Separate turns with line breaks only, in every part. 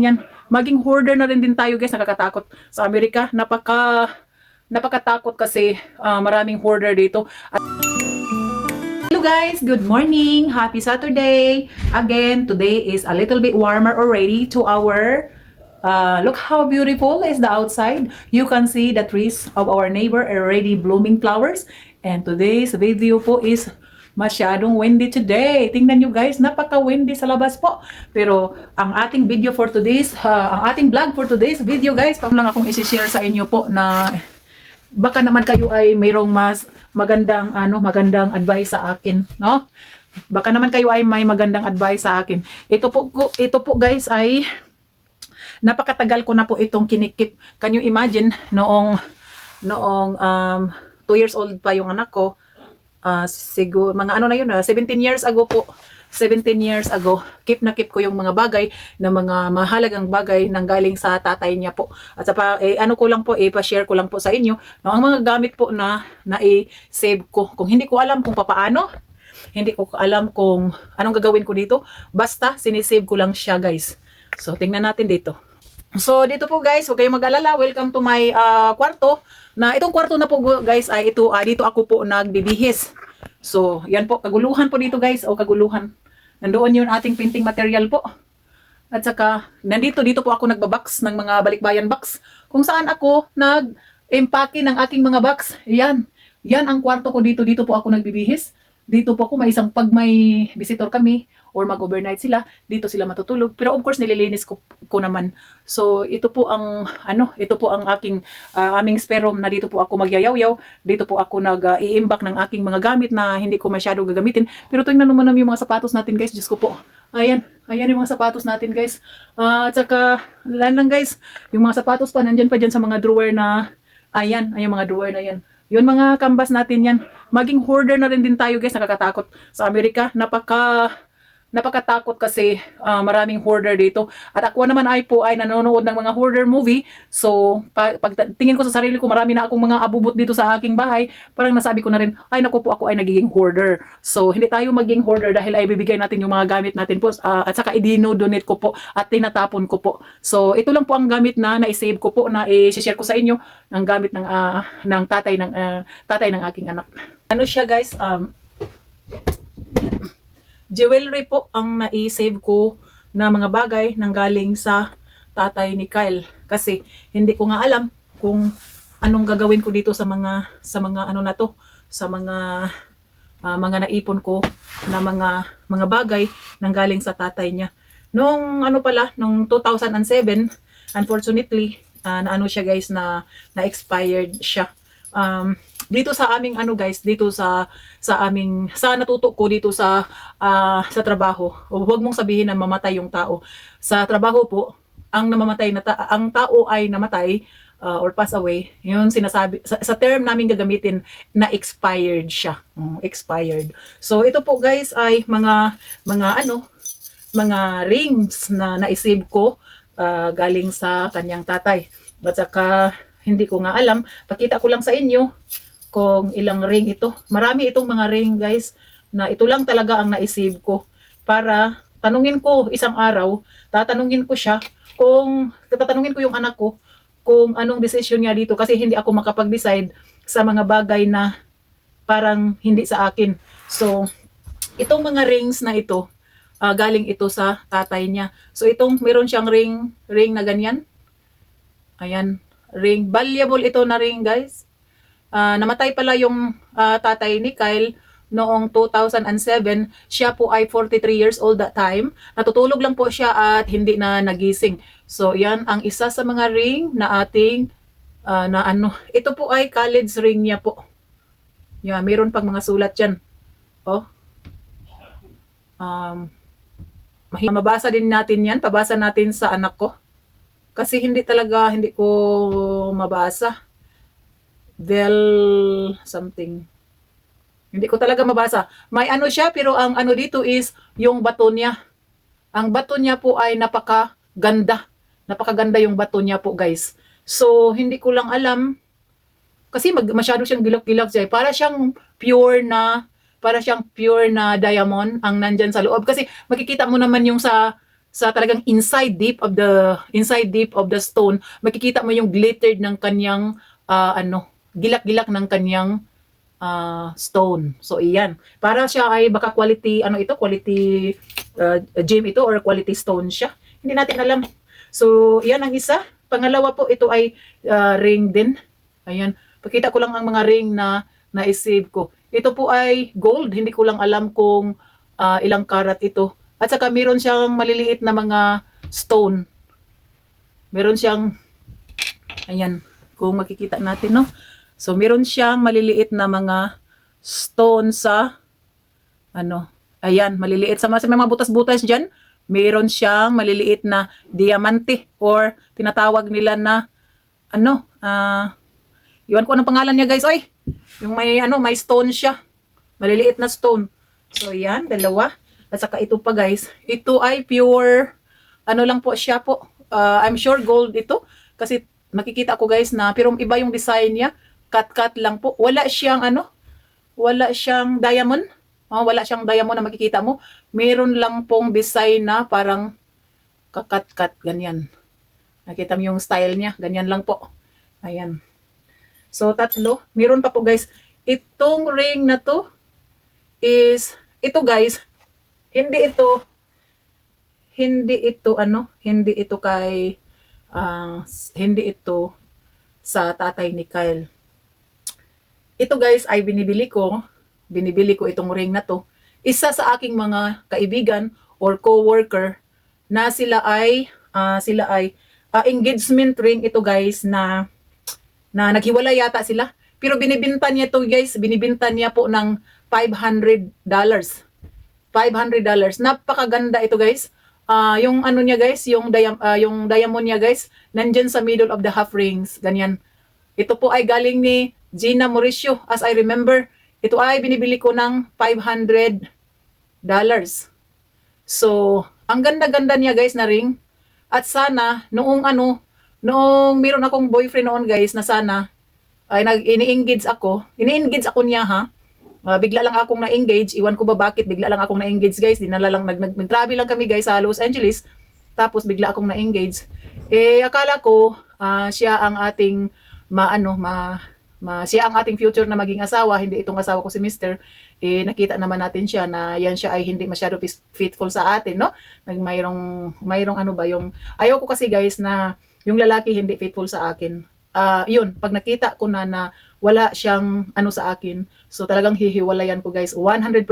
yan. Maging hoarder na rin din tayo guys, nakakatakot. Sa Amerika, napaka napakatakot kasi ah, maraming hoarder dito. At- Hello guys, good morning. Happy Saturday. Again, today is a little bit warmer already to our uh, look how beautiful is the outside. You can see the trees of our neighbor already blooming flowers. And today's video po is masyadong windy today. Tingnan nyo guys, napaka-windy sa labas po. Pero ang ating video for today's, uh, ang ating vlog for today's video guys, pang lang akong isi-share sa inyo po na baka naman kayo ay mayroong mas magandang ano magandang advice sa akin no baka naman kayo ay may magandang advice sa akin ito po ito po guys ay napakatagal ko na po itong kinikip can you imagine noong noong um 2 years old pa yung anak ko ah siguro mga ano na yun ah, 17 years ago po 17 years ago, keep na keep ko yung mga bagay na mga mahalagang bagay nang galing sa tatay niya po. At sa pa, eh, ano ko lang po, eh, pa-share ko lang po sa inyo, no, ang mga gamit po na na-save ko. Kung hindi ko alam kung papaano, hindi ko alam kung anong gagawin ko dito, basta sinisave ko lang siya guys. So, tingnan natin dito. So, dito po guys, huwag kayong mag-alala. Welcome to my ah, kwarto. Na itong kwarto na po guys ay ito, ah, dito ako po nagbibihis. So, yan po, kaguluhan po dito guys, o kaguluhan. Nandoon yung ating printing material po. At saka, nandito, dito po ako nagbabox ng mga balikbayan box. Kung saan ako nag-empake ng aking mga box. Yan. Yan ang kwarto ko dito. Dito po ako nagbibihis. Dito po ako may isang pag may visitor kami or mag-overnight sila, dito sila matutulog. Pero of course, nililinis ko, ko naman. So, ito po ang, ano, ito po ang aking, ah, aming spare room na dito po ako magyayaw-yaw. Dito po ako nag-iimbak ng aking mga gamit na hindi ko masyado gagamitin. Pero tingnan naman namin yung mga sapatos natin, guys. Diyos ko po. Ayan, ayan yung mga sapatos natin, guys. Ah, at saka, lan lang, guys. Yung mga sapatos pa, nandyan pa dyan sa mga drawer na, ayan, ayan mga drawer na yan. Yun mga kambas natin yan. Maging hoarder na rin din tayo, guys. Nakakatakot. Sa Amerika, napaka napakatakot kasi ah, maraming hoarder dito. At ako naman ay po ay nanonood ng mga hoarder movie. So, pa, pag tingin ko sa sarili ko, marami na akong mga abubot dito sa aking bahay. Parang nasabi ko na rin, ay naku po ako ay nagiging hoarder. So, hindi tayo maging hoarder dahil ay bibigay natin yung mga gamit natin po. ah, at saka i-donate ko po at tinatapon ko po. So, ito lang po ang gamit na na-save ko po na i-share ko sa inyo ang gamit ng ah, ng tatay ng ah, tatay ng aking anak. Ano siya guys? Um, jewelry po ang na-save ko na mga bagay nang galing sa tatay ni Kyle. Kasi hindi ko nga alam kung anong gagawin ko dito sa mga sa mga ano na to sa mga ah, mga naipon ko na mga mga bagay nang galing sa tatay niya. Nung ano pala nung 2007 unfortunately ah, na ano siya guys na na expired siya. Um, dito sa aming ano guys dito sa sa aming sa natuto ko dito sa ah, sa trabaho huwag mong sabihin na mamatay yung tao. Sa trabaho po ang namamatay na ta- ang tao ay namatay ah, or pass away yun sinasabi sa, sa term namin gagamitin na expired siya. Mm, expired. So ito po guys ay mga mga ano mga rings na naisave ko ah, galing sa kanyang tatay. At saka hindi ko nga alam pakita ko lang sa inyo kung ilang ring ito. Marami itong mga ring guys na ito lang talaga ang naisave ko para tanungin ko isang araw, tatanungin ko siya kung tatanungin ko yung anak ko kung anong decision niya dito kasi hindi ako makapag-decide sa mga bagay na parang hindi sa akin. So, itong mga rings na ito, ah, galing ito sa tatay niya. So, itong meron siyang ring, ring na ganyan. Ayan, ring. Valuable ito na ring, guys. Ah, namatay pala yung ah, tatay ni Kyle noong 2007. Siya po ay 43 years old that time. Natutulog lang po siya at hindi na nagising. So, yan ang isa sa mga ring na ating ah, na ano. Ito po ay college ring niya po. Yeah, meron pang mga sulat yan. Oh. Um, mabasa din natin yan. Pabasa natin sa anak ko. Kasi hindi talaga, hindi ko mabasa. Del something. Hindi ko talaga mabasa. May ano siya, pero ang ano dito is yung bato niya. Ang bato niya po ay napakaganda. Napakaganda yung bato niya po, guys. So, hindi ko lang alam. Kasi mag, masyado siyang gilak-gilak siya. Para siyang pure na, para siyang pure na diamond ang nandyan sa loob. Kasi makikita mo naman yung sa sa talagang inside deep of the inside deep of the stone, makikita mo yung glittered ng kanyang ah, ano, gilak-gilak ng kanyang ah, stone. So iyan. Para siya ay baka quality ano ito, quality uh, gem ito or quality stone siya. Hindi natin alam. So iyan ang isa. Pangalawa po ito ay ah, ring din. Ayan. Pakita ko lang ang mga ring na na-save ko. Ito po ay gold. Hindi ko lang alam kung ah, ilang karat ito. At saka meron siyang maliliit na mga stone. Meron siyang ayan, kung makikita natin, no? So, meron siyang maliliit na mga stone sa ano, ayan, maliliit sa mga, mga butas-butas dyan. Meron siyang maliliit na diamante or tinatawag nila na ano, ah, iwan ko anong pangalan niya guys, oy. Yung may ano, may stone siya. Maliliit na stone. So, yan, dalawa. At saka ito pa guys, ito ay pure, ano lang po siya po. Uh, I'm sure gold ito. Kasi makikita ko guys na, pero iba yung design niya. Cut-cut lang po. Wala siyang ano, wala siyang diamond. Oh, wala siyang diamond na makikita mo. Meron lang pong design na parang kakat-cut, ganyan. Nakita mo yung style niya, ganyan lang po. Ayan. So, tatlo. Meron pa po guys. Itong ring na to is, ito guys, hindi ito, hindi ito ano, hindi ito kay, ah, hindi ito sa tatay ni Kyle. Ito guys ay binibili ko, binibili ko itong ring na to. Isa sa aking mga kaibigan or co-worker na sila ay, ah, sila ay ah, engagement ring ito guys na na naghiwalay yata sila. Pero binibinta niya to guys, binibinta niya po ng 500 dollars. 500 dollars. Napakaganda ito guys. Ah, yung ano niya guys, yung diam ah, yung diamond niya guys, nandyan sa middle of the half rings, ganyan. Ito po ay galing ni Gina Mauricio as I remember. Ito ay binibili ko ng 500 dollars. So, ang ganda-ganda niya guys na ring. At sana noong ano, noong meron akong boyfriend noon guys na sana ay nag ini-engage ako. Ini-engage ako niya ha. Ah, bigla lang akong na-engage. Iwan ko ba bakit bigla lang akong na-engage guys. Dinala lang nag, nag travel lang kami guys sa Los Angeles. Tapos bigla akong na-engage. Eh akala ko ah, siya ang ating maano ma, ma siya ang ating future na maging asawa, hindi itong asawa ko si Mr. Eh nakita naman natin siya na yan siya ay hindi masyado faithful sa atin, no? Nag mayroong mayroong ano ba yung ayaw ko kasi guys na yung lalaki hindi faithful sa akin. Ah, yun, pag nakita ko na na wala siyang ano sa akin, so talagang hihiwalayan ko guys, 100%.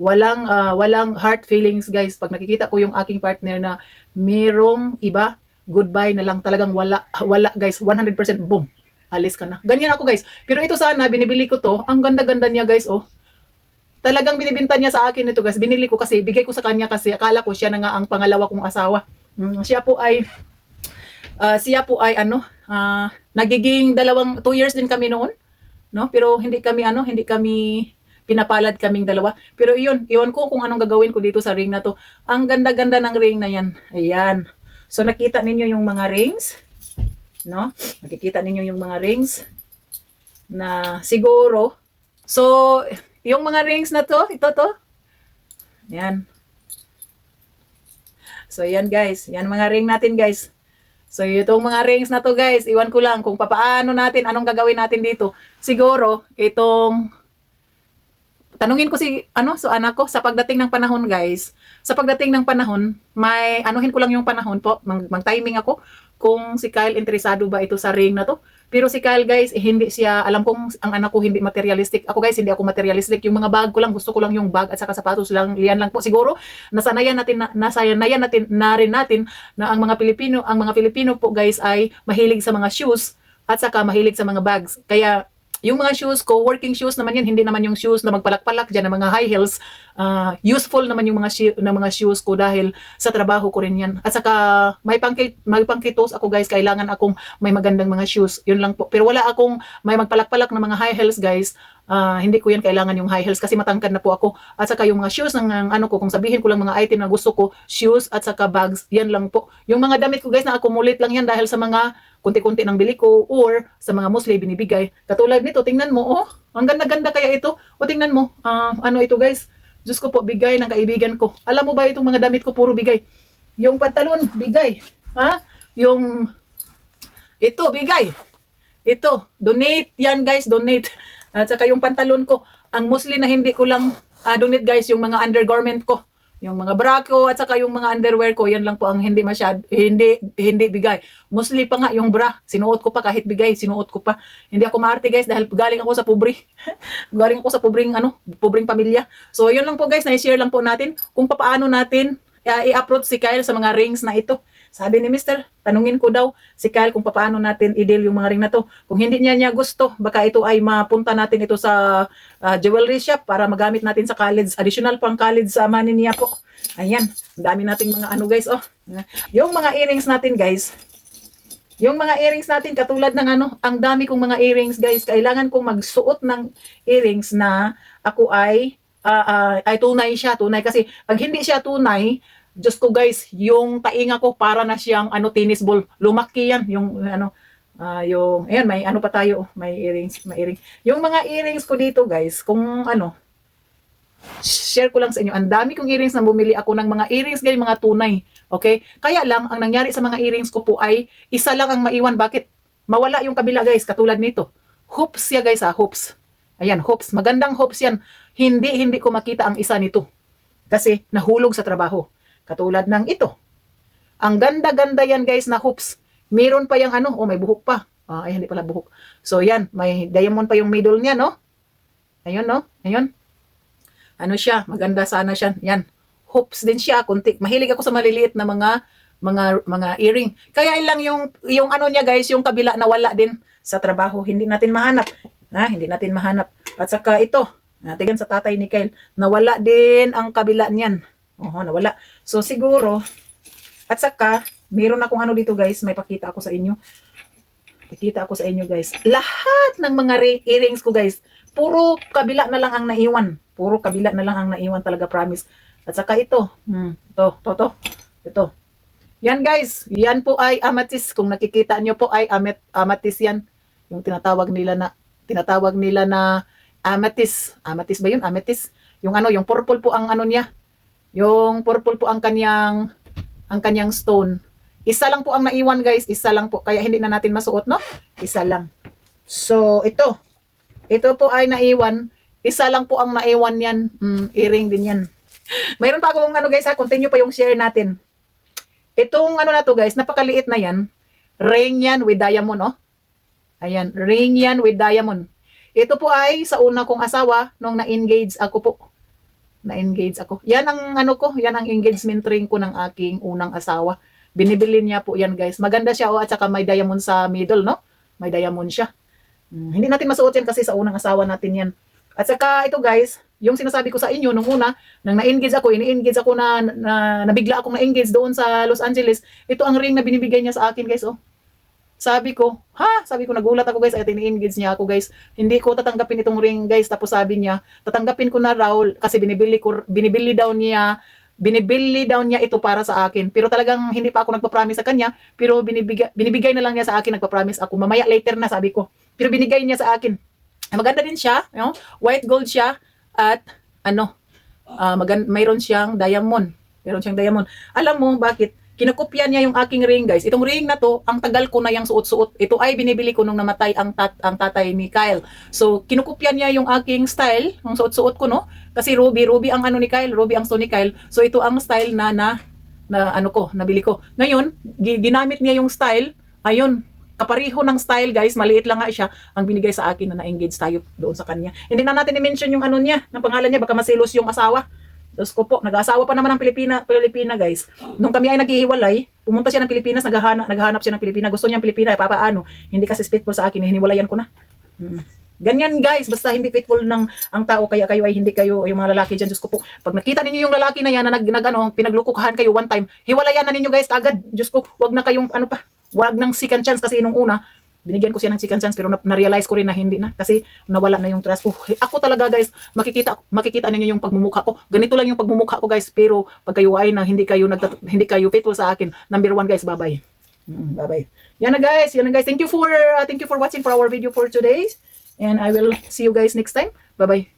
Walang ah, walang heart feelings guys pag nakikita ko yung aking partner na merong iba, goodbye na lang talagang wala wala guys, 100% boom. Alis ka na. Ganyan ako guys. Pero ito sana binibili ko to, ang ganda-ganda niya guys oh. Talagang binibinta niya sa akin ito guys. Binili ko kasi, bigay ko sa kanya kasi akala ko siya na nga ang pangalawa kong asawa. Mm, siya po ay Ah, siya po ay ano, ah, nagiging dalawang, two years din kami noon, no? Pero hindi kami ano, hindi kami pinapalad kaming dalawa. Pero iyon, iwan ko kung anong gagawin ko dito sa ring na to. Ang ganda-ganda ng ring na yan. Ayan. So nakita ninyo yung mga rings, no? Nakikita ninyo yung mga rings na siguro. So, yung mga rings na to, ito to. Yan. So, yan guys. Yan mga ring natin guys. So, itong mga rings na to guys, iwan ko lang kung papaano natin, anong gagawin natin dito. Siguro, itong, tanungin ko si, ano, so anak ko, sa pagdating ng panahon guys, sa pagdating ng panahon, may, anuhin ko lang yung panahon po, mag, mag-timing ako, kung si Kyle interesado ba ito sa ring na to. Pero si Kyle guys, eh, hindi siya, alam kong ang anak ko hindi materialistic. Ako guys, hindi ako materialistic. Yung mga bag ko lang, gusto ko lang yung bag at saka sapatos lang, liyan lang po. Siguro, nasanayan natin, na, nasanayan natin, na rin natin na ang mga Pilipino, ang mga Pilipino po guys ay mahilig sa mga shoes at saka mahilig sa mga bags. Kaya, yung mga shoes ko, working shoes naman yan, hindi naman yung shoes na magpalak-palak dyan, na mga high heels. Ah, useful naman yung mga, shi- na mga shoes ko dahil sa trabaho ko rin yan. At saka, may, pangkit, may pangkitos ako guys, kailangan akong may magandang mga shoes. Yun lang po. Pero wala akong may magpalak-palak na mga high heels guys. Ah, hindi ko yan kailangan yung high heels kasi matangkad na po ako. At saka yung mga shoes ng ng ano ko, kung sabihin ko lang mga item na gusto ko, shoes at saka bags, yan lang po. Yung mga damit ko guys, na-accumulate lang yan dahil sa mga kunti-kunti ng bili ko or sa mga musli binibigay. Katulad nito, tingnan mo, oh, ang ganda-ganda kaya ito. O tingnan mo, ah, ano ito guys, Diyos ko po, bigay ng kaibigan ko. Alam mo ba itong mga damit ko, puro bigay. Yung pantalon, bigay. Ha? Yung, ito, bigay. Ito, donate yan guys, donate. At saka yung pantalon ko, ang mostly na hindi ko lang ah, donate guys, yung mga undergarment ko. Yung mga bra ko at saka yung mga underwear ko, yan lang po ang hindi masyad, hindi, hindi bigay. Mostly pa nga yung bra, sinuot ko pa kahit bigay, sinuot ko pa. Hindi ako maarte guys dahil galing ako sa pobre. galing ako sa pobreng ano, pobreng pamilya. So yun lang po guys, na-share lang po natin kung paano natin ah, i-approach si Kyle sa mga rings na ito. Sabi ni Mister, tanungin ko daw si Kyle kung paano natin i-deal yung mga ring na to. Kung hindi niya niya gusto, baka ito ay mapunta natin ito sa ah, jewelry shop para magamit natin sa college. Additional pang college sa money niya po. Ayan, dami nating mga ano guys, oh. Yung mga earrings natin guys, yung mga earrings natin katulad ng ano, ang dami kong mga earrings guys. Kailangan kong magsuot ng earrings na ako ay ah, ah, ay tunay siya, tunay kasi pag hindi siya tunay, Diyos ko guys, yung tainga ko para na siyang ano tennis ball. Lumaki yan yung ano ah, yung ayan may ano pa tayo, may earrings, may earring. Yung mga earrings ko dito guys, kung ano share ko lang sa inyo. Ang dami kong earrings na bumili ako ng mga earrings ganyan, mga tunay. Okay? Kaya lang, ang nangyari sa mga earrings ko po ay isa lang ang maiwan. Bakit? Mawala yung kabila guys, katulad nito. Hoops ya guys ha, hoops. Ayan, hoops. Magandang hoops yan. Hindi, hindi ko makita ang isa nito. Kasi nahulog sa trabaho. Katulad ng ito. Ang ganda-ganda yan guys na hoops. Meron pa yung ano, oh may buhok pa. Ah, ay, hindi pala buhok. So yan, may diamond pa yung middle niya, no? Ayun, no? Ayun ano siya, maganda sana siya. Yan. Hoops din siya, kunti. Mahilig ako sa maliliit na mga mga mga earring. Kaya lang yung yung ano niya guys, yung kabila na wala din sa trabaho, hindi natin mahanap. Ha, hindi natin mahanap. At saka ito, natigan sa tatay ni Kyle, nawala din ang kabila niyan. Oho, nawala. So siguro at saka meron akong ano dito guys, may pakita ako sa inyo. Pakita ako sa inyo guys. Lahat ng mga earrings ko guys, puro kabila na lang ang naiwan. Puro kabila na lang ang naiwan talaga, promise. At saka ito, hmm, ito, ito, ito, ito. Yan guys, yan po ay amethyst. Kung nakikita nyo po ay amet, amethyst yan. Yung tinatawag nila na, tinatawag nila na amethyst. Amethyst ba yun? Amethyst. Yung ano, yung purple po ang ano niya. Yung purple po ang kanyang, ang kanyang stone. Isa lang po ang naiwan guys, isa lang po. Kaya hindi na natin masuot, no? Isa lang. So, ito. Ito po ay naiwan. Isa lang po ang naiwan yan. Mm, earring din yan. Mayroon pa akong ano guys ha, continue pa yung share natin. Itong ano na to guys, napakaliit na yan. Ring yan with diamond, oh. Ayan, ring yan with diamond. Ito po ay sa una kong asawa nung na-engage ako po. Na-engage ako. Yan ang ano ko, yan ang engagement ring ko ng aking unang asawa. Binibili niya po yan guys. Maganda siya oh, at saka may diamond sa middle, no? May diamond siya. Hmm, hindi natin masuot yan kasi sa unang asawa natin yan. At saka ito guys, yung sinasabi ko sa inyo nung una, nang na-engage ako, ini-engage ako na, na nabigla akong na-engage doon sa Los Angeles, ito ang ring na binibigay niya sa akin guys, oh. Sabi ko, ha? Sabi ko, nagulat ako guys, at ini-engage niya ako guys. Hindi ko tatanggapin itong ring guys. Tapos sabi niya, tatanggapin ko na raw kasi binibili ko, binibili daw niya, binibili daw niya ito para sa akin. Pero talagang hindi pa ako nagpa-promise sa kanya, pero binibigay, binibigay na lang niya sa akin, nagpa-promise ako. Mamaya later na sabi ko. Pero binigay niya sa akin. Maganda din siya, you know? white gold siya at ano, ah magan mayroon siyang diamond. Mayroon siyang diamond. Alam mo bakit? Kinakopya niya yung aking ring, guys. Itong ring na to, ang tagal ko na yung suot-suot. Ito ay binibili ko nung namatay ang, tat ang tatay ni Kyle. So, kinukopya niya yung aking style, yung suot-suot ko, no? Kasi Ruby, Ruby ang ano ni Kyle, Ruby ang so ni Kyle. So, ito ang style na, na, na ano ko, nabili ko. Ngayon, gi- ginamit niya yung style, ayun, kapariho ng style guys, maliit lang nga siya, ang binigay sa akin na na-engage tayo doon sa kanya. Hindi na natin i-mention yung ano niya, ng pangalan niya, baka masilos yung asawa. Diyos ko po, nag-asawa pa naman ng Pilipina, Pilipina guys. Nung kami ay naghihiwalay, pumunta siya ng Pilipinas, naghahanap, naghahanap siya ng Pilipina. Gusto niya ng Pilipina, eh, papaano? Hindi kasi faithful sa akin, eh, hiniwalayan ko na. Mm. Ganyan guys, basta hindi faithful ng ang tao, kaya kayo ay hindi kayo, yung mga lalaki dyan, Diyos ko po. Pag nakita ninyo yung lalaki na yan na nag, nag ano, pinaglukukahan kayo one time, hiwalayan na ninyo guys agad. Diyos ko, wag na kayong ano pa, wag ng second chance kasi nung una, binigyan ko siya ng second chance pero na- na-realize ko rin na hindi na kasi nawala na yung trust ko. Ako talaga guys, makikita makikita ninyo yung pagmumukha ko. Ganito lang yung pagmumukha ko guys pero pag kayo ay na hindi kayo nagtat- hindi kayo faithful sa akin, number one guys, bye-bye. Mm, bye-bye. Yan na guys, yan na guys. Thank you for uh, thank you for watching for our video for today. And I will see you guys next time. Bye-bye.